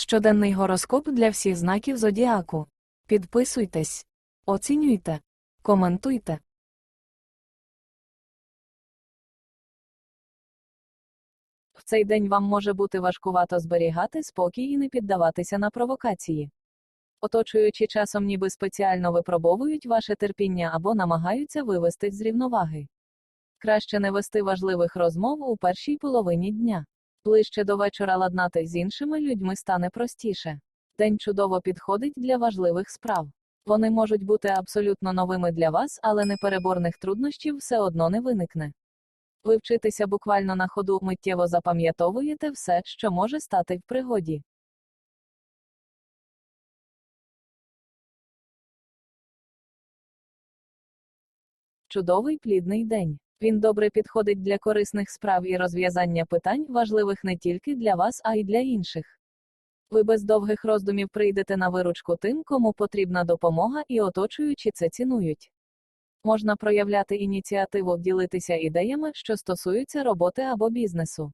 Щоденний гороскоп для всіх знаків зодіаку. Підписуйтесь, оцінюйте, коментуйте. В цей день вам може бути важкувато зберігати спокій і не піддаватися на провокації. Оточуючи часом ніби спеціально випробовують ваше терпіння або намагаються вивести з рівноваги. Краще не вести важливих розмов у першій половині дня. Ближче до вечора ладнати з іншими людьми стане простіше. День чудово підходить для важливих справ. Вони можуть бути абсолютно новими для вас, але непереборних труднощів все одно не виникне. Ви вчитеся буквально на ходу миттєво запам'ятовуєте все, що може стати в пригоді. Чудовий плідний день. Він добре підходить для корисних справ і розв'язання питань, важливих не тільки для вас, а й для інших. Ви без довгих роздумів прийдете на виручку тим, кому потрібна допомога, і оточуючи це цінують. Можна проявляти ініціативу, ділитися ідеями, що стосуються роботи або бізнесу.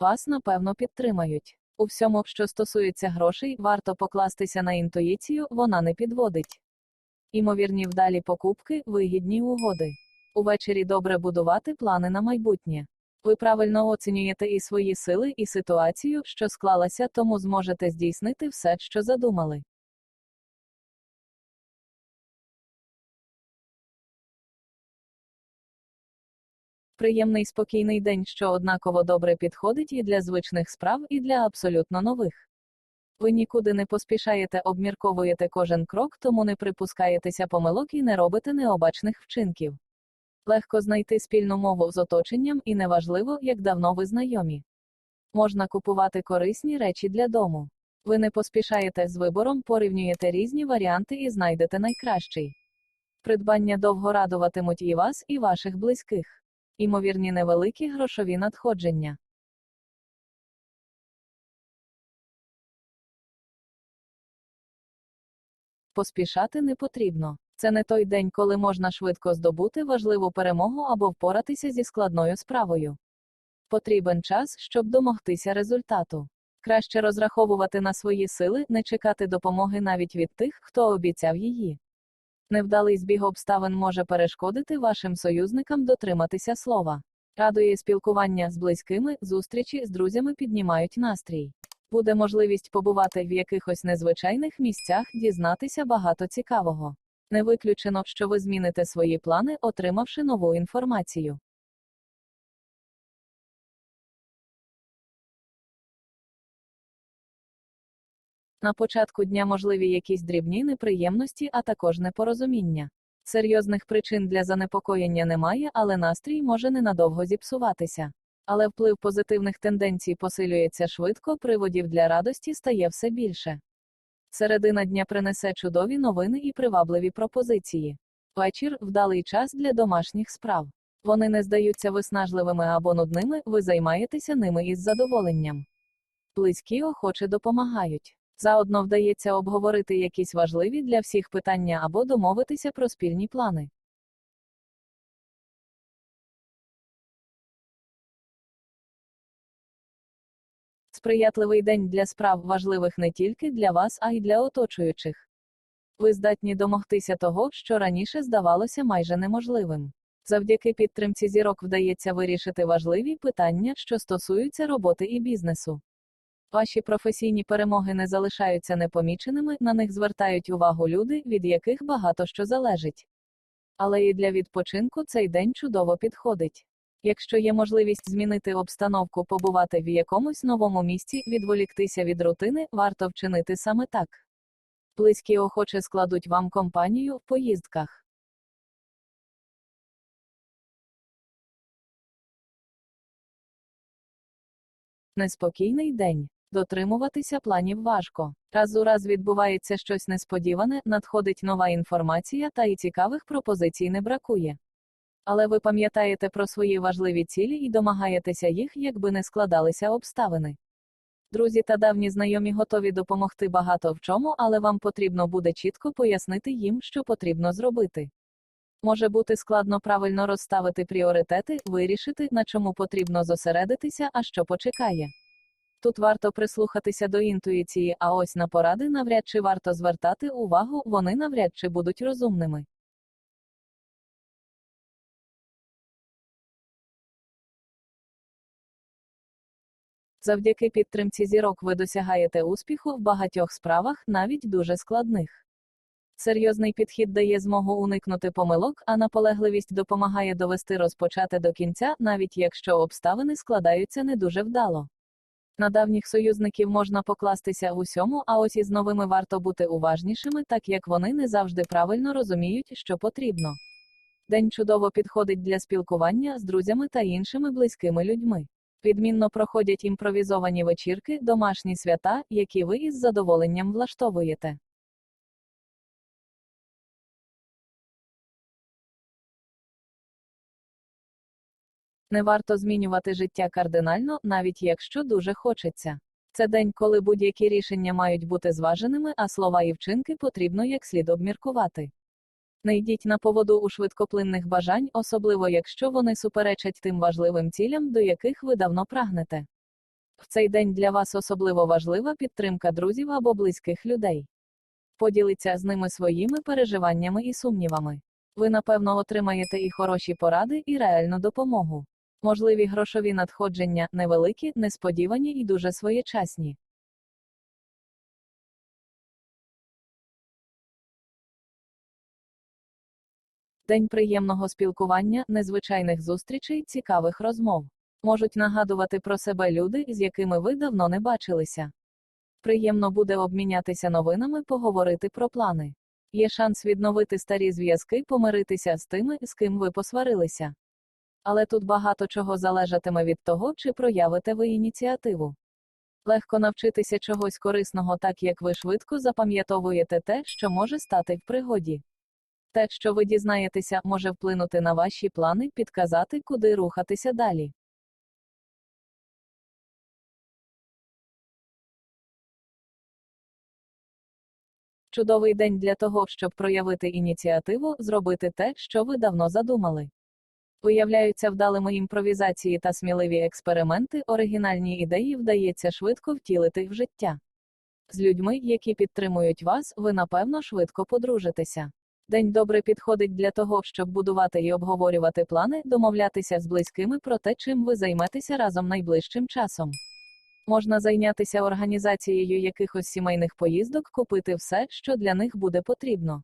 Вас, напевно, підтримають. У всьому, що стосується грошей, варто покластися на інтуїцію, вона не підводить. Імовірні вдалі покупки, вигідні угоди. Увечері добре будувати плани на майбутнє. Ви правильно оцінюєте і свої сили, і ситуацію, що склалася, тому зможете здійснити все, що задумали. Приємний спокійний день, що однаково добре підходить і для звичних справ, і для абсолютно нових. Ви нікуди не поспішаєте, обмірковуєте кожен крок, тому не припускаєтеся помилок і не робите необачних вчинків. Легко знайти спільну мову з оточенням і неважливо, як давно ви знайомі. Можна купувати корисні речі для дому. Ви не поспішаєте з вибором, порівнюєте різні варіанти і знайдете найкращий. Придбання довго радуватимуть і вас, і ваших близьких. Імовірні невеликі грошові надходження. Поспішати не потрібно. Це не той день, коли можна швидко здобути важливу перемогу або впоратися зі складною справою. Потрібен час, щоб домогтися результату. Краще розраховувати на свої сили, не чекати допомоги навіть від тих, хто обіцяв її. Невдалий збіг обставин може перешкодити вашим союзникам дотриматися слова. Радує спілкування з близькими, зустрічі з друзями піднімають настрій. Буде можливість побувати в якихось незвичайних місцях, дізнатися багато цікавого. Не виключено, що ви зміните свої плани, отримавши нову інформацію. На початку дня можливі якісь дрібні неприємності, а також непорозуміння. Серйозних причин для занепокоєння немає, але настрій може ненадовго зіпсуватися. Але вплив позитивних тенденцій посилюється швидко, приводів для радості стає все більше. Середина дня принесе чудові новини і привабливі пропозиції. Вечір вдалий час для домашніх справ. Вони не здаються виснажливими або нудними, ви займаєтеся ними із задоволенням. Близькі охоче допомагають. Заодно вдається обговорити якісь важливі для всіх питання або домовитися про спільні плани. Сприятливий день для справ важливих не тільки для вас, а й для оточуючих. Ви здатні домогтися того, що раніше здавалося майже неможливим. Завдяки підтримці зірок вдається вирішити важливі питання, що стосуються роботи і бізнесу. Ваші професійні перемоги не залишаються непоміченими, на них звертають увагу люди, від яких багато що залежить. Але і для відпочинку цей день чудово підходить. Якщо є можливість змінити обстановку, побувати в якомусь новому місці, відволіктися від рутини, варто вчинити саме так. Близькі охоче складуть вам компанію в поїздках. Неспокійний день. Дотримуватися планів важко. Раз у раз відбувається щось несподіване, надходить нова інформація та і цікавих пропозицій не бракує. Але ви пам'ятаєте про свої важливі цілі і домагаєтеся їх, якби не складалися обставини. Друзі та давні знайомі готові допомогти багато в чому, але вам потрібно буде чітко пояснити їм, що потрібно зробити. Може бути складно правильно розставити пріоритети, вирішити, на чому потрібно зосередитися, а що почекає. Тут варто прислухатися до інтуїції, а ось на поради навряд чи варто звертати увагу, вони навряд чи будуть розумними. Завдяки підтримці зірок ви досягаєте успіху в багатьох справах, навіть дуже складних. Серйозний підхід дає змогу уникнути помилок, а наполегливість допомагає довести розпочати до кінця, навіть якщо обставини складаються не дуже вдало. На давніх союзників можна покластися в усьому, а ось із новими варто бути уважнішими, так як вони не завжди правильно розуміють, що потрібно. День чудово підходить для спілкування з друзями та іншими близькими людьми. Відмінно проходять імпровізовані вечірки, домашні свята, які ви із задоволенням влаштовуєте. Не варто змінювати життя кардинально, навіть якщо дуже хочеться. Це день, коли будь-які рішення мають бути зваженими, а слова і вчинки потрібно як слід обміркувати. Не йдіть на поводу у швидкоплинних бажань, особливо якщо вони суперечать тим важливим цілям, до яких ви давно прагнете. В цей день для вас особливо важлива підтримка друзів або близьких людей. Поділіться з ними своїми переживаннями і сумнівами. Ви, напевно, отримаєте і хороші поради, і реальну допомогу. Можливі грошові надходження невеликі, несподівані і дуже своєчасні. День приємного спілкування, незвичайних зустрічей, цікавих розмов. Можуть нагадувати про себе люди, з якими ви давно не бачилися. Приємно буде обмінятися новинами, поговорити про плани. Є шанс відновити старі зв'язки, помиритися з тими, з ким ви посварилися. Але тут багато чого залежатиме від того, чи проявите ви ініціативу. Легко навчитися чогось корисного, так як ви швидко запам'ятовуєте те, що може стати в пригоді. Те, що ви дізнаєтеся, може вплинути на ваші плани, підказати, куди рухатися далі. Чудовий день для того, щоб проявити ініціативу, зробити те, що ви давно задумали. Виявляються вдалими імпровізації та сміливі експерименти, оригінальні ідеї вдається швидко втілити в життя. З людьми, які підтримують вас, ви напевно швидко подружитеся. День добре підходить для того, щоб будувати і обговорювати плани, домовлятися з близькими про те, чим ви займетеся разом найближчим часом. Можна зайнятися організацією якихось сімейних поїздок, купити все, що для них буде потрібно.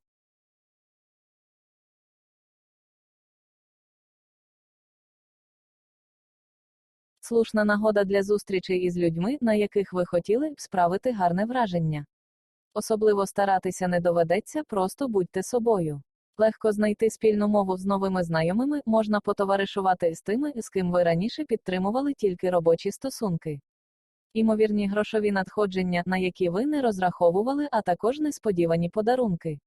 Слушна нагода для зустрічей із людьми, на яких ви хотіли б справити гарне враження. Особливо старатися не доведеться, просто будьте собою. Легко знайти спільну мову з новими знайомими, можна потоваришувати з тими, з ким ви раніше підтримували тільки робочі стосунки. Імовірні грошові надходження, на які ви не розраховували, а також несподівані подарунки.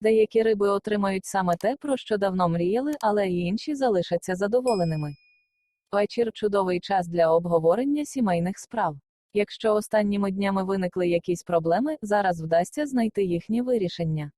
Деякі риби отримають саме те, про що давно мріяли, але і інші залишаться задоволеними. Вечір чудовий час для обговорення сімейних справ. Якщо останніми днями виникли якісь проблеми, зараз вдасться знайти їхнє вирішення.